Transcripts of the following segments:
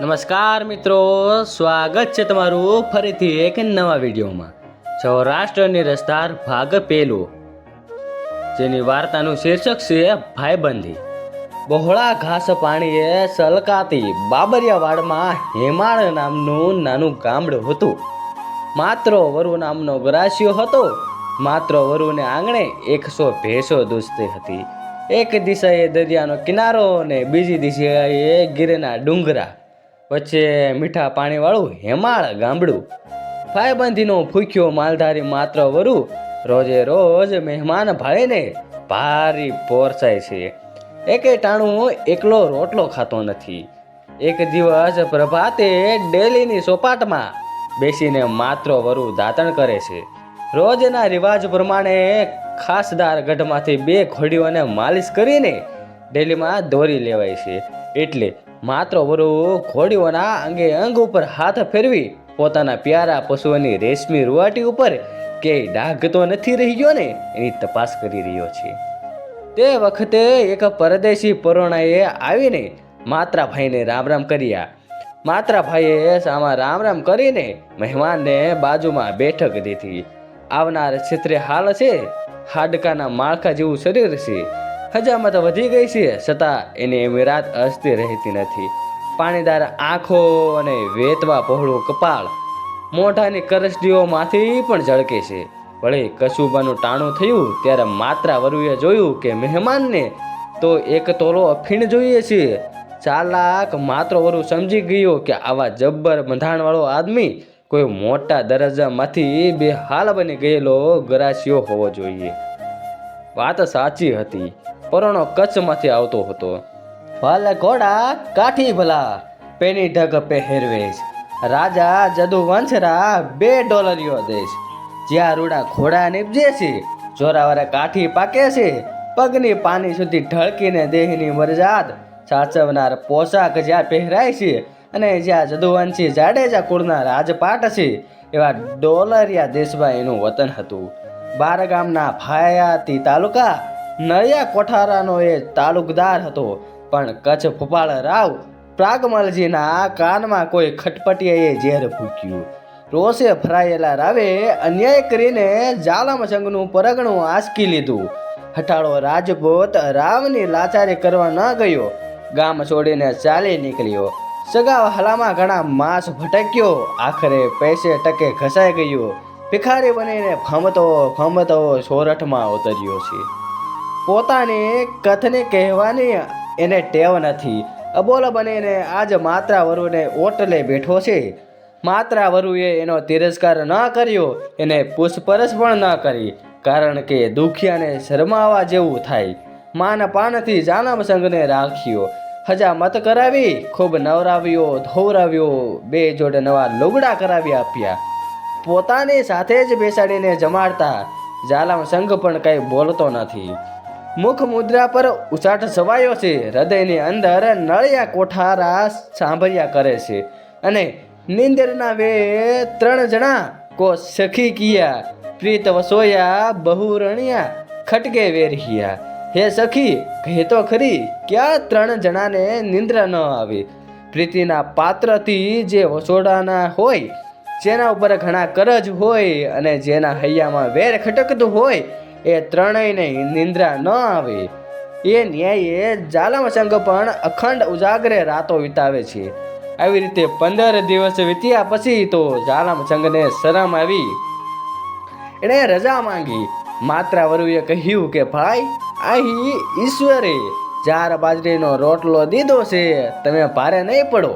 નમસ્કાર મિત્રો, સ્વાગત છે તમારું ફરીથી એક નવા વિડીયોમાં. સૌરાષ્ટ્રની રસદાર ભાગ પેલું, જેની વાર્તાનું શીર્ષક છે ભાઈબંધી. બહોળા ઘાસ પાણીએ સલકાતી બાબરિયાવાડમાં હેમાળ નામનું નાનું ગામડું હતું. માત્ર વરુ નામનો ગરાસિયો હતો, માત્ર વરુને આંગણે એકસો ભેંસો દૂધતી હતી. એક દિશાએ દરિયાનો કિનારો અને બીજી દિશાએ ગીરના ડુંગરા. વચ્ચે મીઠા પાણીવાળું હેમાળ ગામડું. ફાયબંધીનો ભૂખ્યો માલધારી માત્ર વરુ. રોજે રોજ મહેમાન ભાળીને ભારી પોરસાય છે. એકે ટાણું એકલો રોટલો ખાતો નથી. એક દિવસ પ્રભાતે ડેલીની સોપાટમાં બેસીને માત્ર વરુ દાંતણ કરે છે. રોજના રિવાજ પ્રમાણે ખાસદાર ગઢમાંથી બે ઘોડીઓને માલિશ કરીને ડેલીમાં દોરી લેવાય છે. એટલે માત્ર વરુ ઘોડીઓના અંગે અંગ ઉપર હાથ ફેરવી પોતાના પ્યારા પશુઓની રેશમી રૂવાટી ઉપર કે ડાઘ તો નથી રહી ગયો ને એની તપાસ કરી રહ્યો છે. તે વખતે એક પરદેશી પરોણાએ આવીને માત્રાભાઈને રામ રામ કર્યા. માત્રાભાઈએ આમાં રામ રામ કરીને મહેમાનને બાજુમાં બેઠક દીધી. આવનાર ક્ષેત્રે હાલ છે, હાડકાના માળખા જેવું શરીર છે. હજામત વધી ગઈ છે, છતાં એની એમિરાત હસતી રહેતી નથી. પાણીદાર આંખો અને વેતવા પહોળું કપાળ મોઢાની કરસડીઓમાંથી પણ ઝળકે છે. વળી કસુબાનું ટાણું થયું ત્યારે માત્રા વરુએ જોયું કે મહેમાનને તો એક તોલો અફીણ જોઈએ છે. ચાલાક માત્ર વરુ સમજી ગયો કે આવા જબ્બર બંધાણવાળો આદમી કોઈ મોટા દરજ્જામાંથી બે હાલ બની ગયેલો ગરાસિયો હોવો જોઈએ. વાત સાચી હતી. પરોણો કચ્છમાંથી આવતો હતો. ભલે ઘોડા કાઠી ભલા, પેની ઢગ પહેરવેશ રાજા જદુવંશરા બે ડોલરીઓ દેશ જ્યાં રૂડા ઘોડા નીપજે છે જોરાવાળા કાઠી પાકે છે. પગની પાની સુધી ઢળકીને દેહની મરજાદ સાચવનાર પોશાક જ્યાં પહેરાય છે અને જ્યાં જદુવંશી જાડેજા કુળના રાજપાટ છે, એવા ડોલરિયા દેશમાં એનું વતન હતું. બાર ગામના ફાયાતી તાલુકા નળિયા કોઠારાનો એ તાલુકદાર હતો. પણ કચ્છ ભોપાળ રાવ પ્રાગમલજીના કાનમાં કોઈ ખટપટીએ ઝેર ફૂક્યું. રોષે ફરાયેલા રાવે અન્યાય કરીને જાલમ સંઘનું પરગણું આંચકી લીધું. હટાળો રાજપૂત રાવની લાચારી કરવા ન ગયો. ગામ છોડીને ચાલી નીકળ્યો. સગા વહાલામાં ઘણા માસ ભટક્યો. આખરે પૈસે ટકે ઘસાઈ ગયો. ભિખારી બનીને ફમતો ફમતો સોરઠમાં ઉતર્યો છે. પોતાની કથની કહેવાની એને ટેવ નથી. અબોલ બનીને આજ માત્રા વરુને ઓટલે બેઠો છે. માત્રા વરુએ એનો તિરસ્કાર ન કર્યો, એને પૂછપરછ પણ ન કરી, કારણ કે દુખિયાને શરમાવા જેવું થાય. માન પાનથી જાનમ સંઘને રાખ્યો. હજામત કરાવી, ખૂબ નવરાવ્યો, ધોવરાવ્યો, બે જોડે નવા લુગડા કરાવી આપ્યા. પોતાની સાથે જ બેસાડીને જમાડતા જાલમ સંઘ પણ કંઈ બોલતો નથી. મુખ મુદ્રા પર ઉચાટ સવાયો છે. હૃદયની અંદર નળિયા કોઠારા સાંભળ્યા કરે છે. અને નિંદરના વે ત્રણ જણા કો સખી કિયા. પ્રીત વસોયા, બહુરણિયા, ખટકે વેરહિયા. હે સખી, કહે તો ખરી, ક્યાં ત્રણ જણાને નિંદ્રા ન આવી? પ્રીતિના પાત્રથી જે વસોડાના હોય, જેના ઉપર ઘણા કરજ હોય અને જેના હૈયામાં વેર ખટકતું હોય એ ત્રણેયને નિંદ્રા ન આવે. એ ન્યાયે જાલમ સંઘ પણ અખંડ ઉજાગરે રાતો વિતાવે છે. આવી રીતે પંદર દિવસ વીત્યા પછી તો જાલમ સંઘને શરમ આવી. એણે રજા માંગી. માત્રા વરુએ કહ્યું કે, ભાઈ, અહીં ઈશ્વરે ચાર બાજરીનો રોટલો દીધો છે. તમે ભારે નહીં પડો.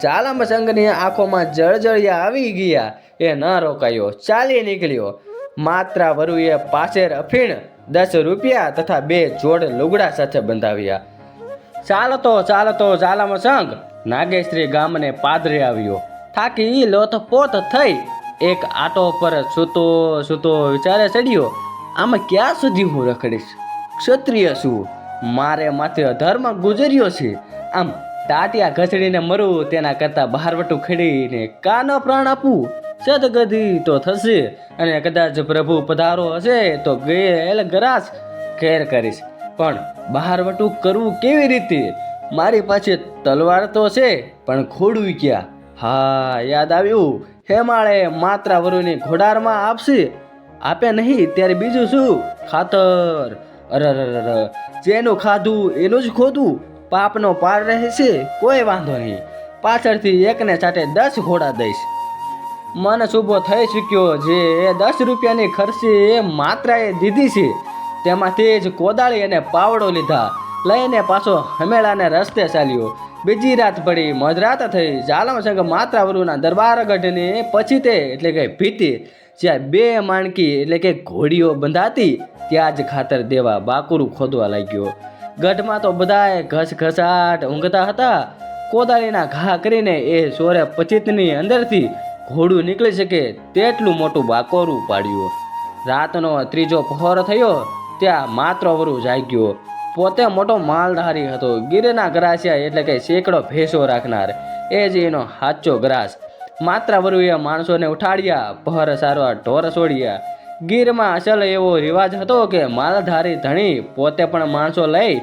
ચાલમ સંઘની આંખોમાં જળજળિયા આવી ગયા. એ ન રોકાયો. ચાલી નીકળ્યો. માત્રા વરુએ પાસેર અફીણ દસ રૂપિયા તથા બે જોડ લુગડા સાથે બંધાવ્યા. ચાલતો ચાલતો ચાલમ સંઘ નાગેશ્રી ગામને પાદરે આવ્યો. થાકી લોથપોથ થઈ એક આટો પર સૂતો સૂતો વિચારે ચડ્યો, આમાં ક્યાં સુધી હું રખડીશ? ક્ષત્રિય છું. મારે માથે અધર્મ ગુજર્યો છે. આમ ટાટિયા ઘસડીને મરું, તેના કરતાં બહારવટું ખેડીને કાનો પ્રાણ આપું. સદગતિ તો થશે અને કદાચ પ્રભુ પધારો હશે તો ગયેલ ગરાસ ખેર કરીશ. પણ બહારવટું કરવું કેવી રીતે? મારી પાસે તલવાર તો છે, પણ ખોડું ક્યાં? હા, યાદ આવ્યું. હેમાળે માત્રા વરુની ઘોડારમાં આપશે. આપે નહીં, ત્યારે બીજું શું? ખાતર. અરર જેનું ખાધું એનું જ ખોદું. પાપનો પાર રહેશે, કોઈ વાંધો નહીં. પાછળથી એકને સાથે દસ ઘોડા દઈશ. મનસ ઊભો થઈ ચૂક્યો જે દસ રૂપિયાની ખર્ચી માત્રાએ દીધી છે. તેમાંથી જ કોદાળી અને પાવડો લીધા. લઈને પાછો હમેળાને રસ્તે ચાલ્યો. બીજી રાત પડી મધરાત થઈ જાલમસંગ માત્રાવરુના દરબાર ગઢની પછી તે એટલે કે ભીતી, જ્યાં બે માણકી એટલે કે ઘોડીઓ બંધાતી, ત્યાં જ ખાતર દેવા બાકુરું ખોદવા લાગ્યો. ગઢમાં તો બધાએ ઘસઘસાટ ઊંઘતા હતા. કોદાળીના ઘા કરીને એ સોરે પચીતની અંદરથી ઘોડું નીકળી શકે તેટલું મોટું બાકોરું પાડ્યું રાતનો ત્રીજો પહોર થયો, ત્યાં માત્ર વરુ જાગ્યો. પોતે મોટો માલધારી હતો. ગીરના ગ્રાસિયા એટલે કે સેંકડો ભેંસો રાખનાર. એ જ એનો સાચો ગ્રાસ. માત્ર વરુએ માણસોને ઉઠાડ્યા, પહર સારવા ઢોર છોડ્યા ગીરમાં અસલ એવો રિવાજ હતો કે માલધારી ધણી પોતે પણ માણસો લઈ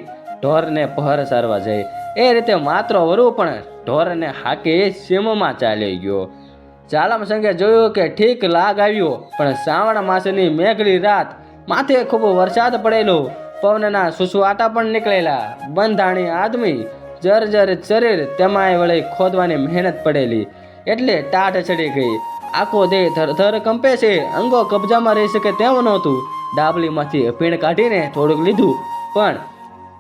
ઢોરને પહર સારવા જાય. એ રીતે માત્ર વરુ પણ ઢોરને હાકે સીમમાં ચાલી ગયો. ચાલમ સંગે જોયું કે ઠીક લાગ આવ્યો, પણ શ્રાવણ માસની મેઘલી રાત માથે ખૂબ વરસાદ પડેલો. પવનના સુસવાટા પણ નીકળેલા. બંધાણી આદમી જર્જર શરીર તેમાંય વળી ખોદવાની મહેનત પડેલી. એટલે ટાઢ ચડી ગઈ. આખો દેહ થરથર કંપે છે. અંગો કબજામાં રહી શકે તેમ નહોતું. ડાબલીમાંથી અફીણ કાઢીને થોડુંક લીધું. પણ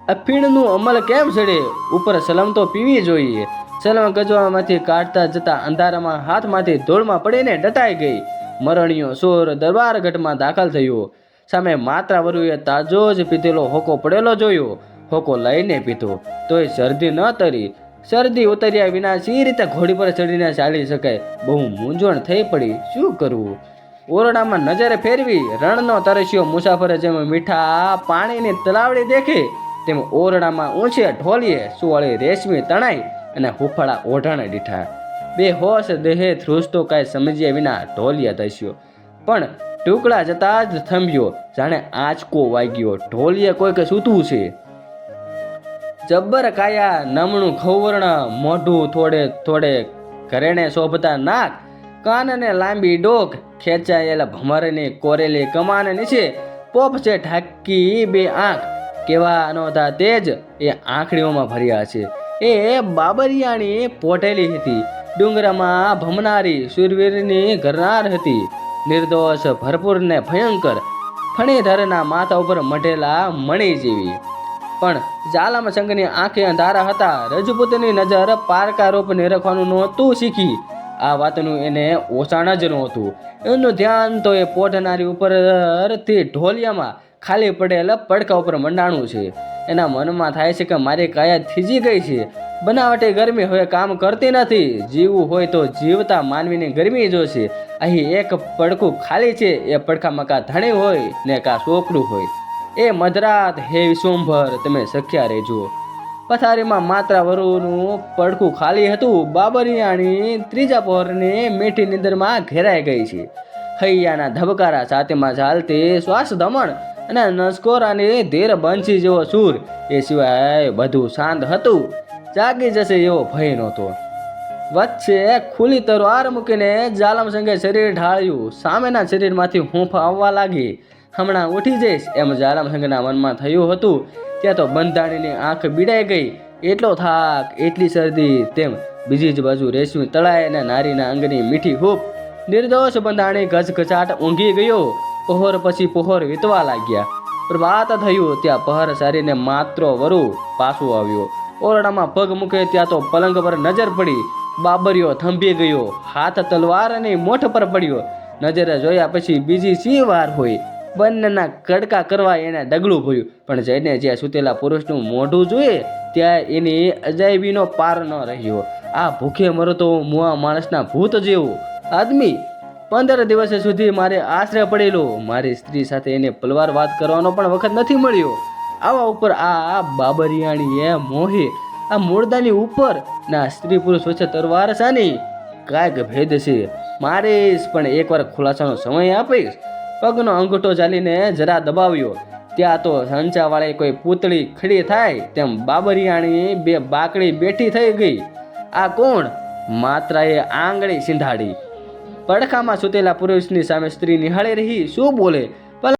અફીણનું અમલ કેમ ચડે ઉપર સલમ તો પીવી જોઈએ. સલમ ગજવામાંથી કાઢતા જતા અંધારામાં હાથમાંથી ધૂળમાં પડીને ડટાઈ ગઈ. મરણીયો સોર દરબારગઢમાં દાખલ થયો. સામે માત્રા વરુએ તાજો જ પીધેલો હોકો પડેલો જોયો. હોકો લઈને પીધો. તોય શરદી ન તરી. શરદી ઉતર્યા વિના સી રીતે ઘોડી પર ચડીને ચાલી શકાય? બહુ મૂંઝવણ થઈ પડી. શું કરવું? ઓરડામાં નજરે ફેરવી રણનો તરસ્યો મુસાફરે જેમ મીઠા પાણીની તલાવડી દેખી, તેમ ઓરડામાં ઊંચે ઢોલીએ સુવાળી રેશમી તણાઈ અને હુફાળા ઓઢાણે દીઠા. બે હોશ દેહે ધ્રુસતો કાંઈ સમજ્યા વિના ઢોલિયા ધસ્યો. પણ ટુકડા જતા જ થંભ્યો. જાણે આંચકો વાગ્યો. ઢોલિયા કોઈક સૂતું છે. જબ્બર કાયા નમણું ખવર્ણ મોઢું થોડે થોડે ઘરેણે શોભતા નાક. કાનને લાંબી ડોક ખેંચાયેલા ભમરની કોરેલી કમાન નીચે. પોપ છે ઢાકી બે આંખ. કેવા અનોધા તેજ એ આંખડીઓમાં ભર્યા છે. એ બાબરિયાણી પોટેલી હતી. ડુંગરામાં ભમનારી સુરવીરની ઘરનાર હતી. નિર્દોષ, ભરપૂર ને ભયંકર ફણીધરના માથા ઉપર મઢેલા મણી જેવી પણ જાલમ સંઘની આંખે અંધારા હતા. રજપૂતની નજર પારકા રૂપ નિરખવાનું નહોતું શીખી. આ વાતનું એને ઓસાણ જ નહોતું. એનું ધ્યાન તો એ પોઢનારી ઉપરથી ઢોલિયામાં ખાલી પડેલ પડકા ઉપર મંડાણું છે. એના મનમાં થાય છે કે મારી કાયા થીજી ગઈ છે. બનાવટી ગરમી હવે કામ કરતી નથી. જીવવું હોય તો જીવતા માનવીની ગરમી જોશે અહીં એક પડખું ખાલી છે, એ પડખામાં કાં ધણી હોય ને કાં છોકરું હોય. એ મધરાત હે વિશ્વંભર તમે સખ્યા રહેજો. પથારીમાં માત્રા વરુનું પડખું ખાલી હતું. બાબરિયાણી ત્રીજા પહોરની મીઠી નિંદરમાં ઘેરાઈ ગઈ છે. હૈયાના ધબકારા સાથેમાં ચાલતી શ્વાસ દમણ અને નસકોરાની ધીર બંસી જેવો સૂર, એ સિવાય બધું શાંત હતું. જાગી જશે એવો ભય નહોતો. વચ્ચે ખુલ્લી તરવાર મૂકીને જાલમ સંગે શરીર ઢાળ્યું. સામેના શરીરમાંથી હૂંફ આવવા લાગી. હમણાં ઉઠી જઈશ એમ જાલમ સંઘના મનમાં થયું હતું. ત્યાં તો બંધાણીની આંખ બીડાઈ ગઈ. એટલો થાક, એટલી શરદી, તેમ બીજી જ બાજુ રેશમી તળાય અને નારીના અંગની મીઠી હૂપ નિર્દોષ બંધાણી ગચગચાટ ઊંઘી ગયો. પહોર પછી પહોર વીતવા લાગ્યા. પ્રભાત થયું, ત્યાં પહર સારીને માત્ર વરુ પાછું આવ્યો. ઓરડામાં પગ મૂકે ત્યાં તો પલંગ પર નજર પડી. બાબરિયો થંભી ગયો. હાથ તલવાર અને મોઠ પર પડ્યો. નજરે જોયા પછી બીજી સી વાર હોય? બંનેના કડકા કરવા એને ડગલું ભર્યું. પણ જઈને જ્યાં સૂતેલા પુરુષનું મોઢું જોઈએ ત્યાં એની અજાયબીનો પાર ન રહ્યો. આ ભૂખે મરતો મુઆ માણસના ભૂત જેવું. આદમી પંદર દિવસ સુધી મારે આશરે પડેલો. મારી સ્ત્રી સાથે એને પલવાર વાત કરવાનો પણ વખત નથી મળ્યો. આવા ઉપર આ બાબરિયાણીએ મોહે, આ મૂળદાની ઉપર. ના, સ્ત્રી પુરુષ વચ્ચે તરવાર સાની કાંઈક ભેદ છે. મારીશ, પણ એકવાર ખુલાસાનો સમય આપીશ. પગનો અંગૂઠો ચાલીને જરા દબાવ્યો. ત્યાં તો હંચાવાળે કોઈ પૂતળી ખડી થાય તેમ બાબરિયાણી બે બાકડી બેઠી થઈ ગઈ. આ કોણ? માત્રાએ આંગળી સિંધાડી. પડખામાં સૂતેલા પુરુષની સામે સ્ત્રી નિહાળી રહી શું બોલે?